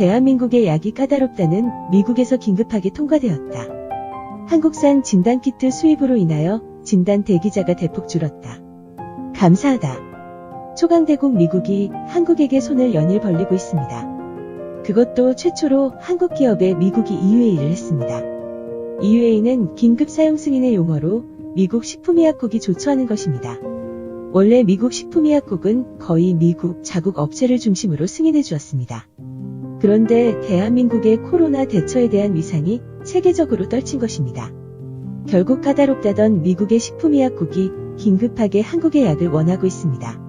대한민국의 약이 까다롭다는 미국에서 긴급하게 통과되었다. 한국산 진단키트 수입으로 인하여 진단 대기자가 대폭 줄었다. 감사하다. 초강대국 미국이 한국에게 손을 연일 벌리고 있습니다. 그것도 최초로 한국 기업에 미국이 EUA를 했습니다. EUA는 긴급 사용 승인의 용어로 미국 식품의약국이 조처하는 것입니다. 원래 미국 식품의약국은 거의 미국 자국 업체를 중심으로 승인해 주었습니다. 그런데 대한민국의 코로나 대처에 대한 위상이 세계적으로 떨친 것입니다. 결국 까다롭다던 미국의 식품의약국이 긴급하게 한국의 약을 원하고 있습니다.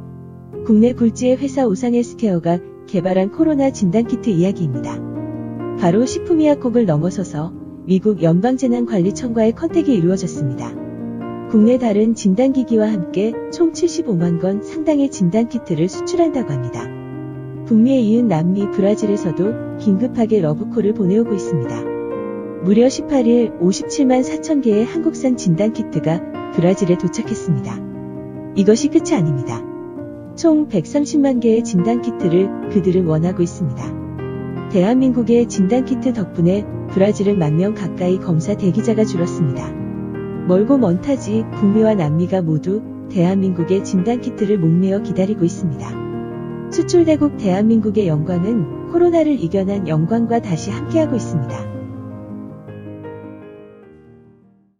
국내 굴지의 회사 오상헬스케어가 개발한 코로나 진단키트 이야기입니다. 바로 식품의약국을 넘어서서 미국 연방재난관리청과의 컨택이 이루어졌습니다. 국내 다른 진단기기와 함께 총 75만 건 상당의 진단키트를 수출한다고 합니다. 북미에 이은 남미 브라질에서도 긴급하게 러브콜을 보내오고 있습니다. 무려 18일 57만 4천 개의 한국산 진단키트가 브라질에 도착했습니다. 이것이 끝이 아닙니다. 총 130만 개의 진단키트를 그들은 원하고 있습니다. 대한민국의 진단키트 덕분에 브라질은 만 명 가까이 검사 대기자가 줄었습니다. 멀고 먼 타지 북미와 남미가 모두 대한민국의 진단키트를 목매어 기다리고 있습니다. 수출대국 대한민국의 영광은 코로나를 이겨낸 영광과 다시 함께하고 있습니다.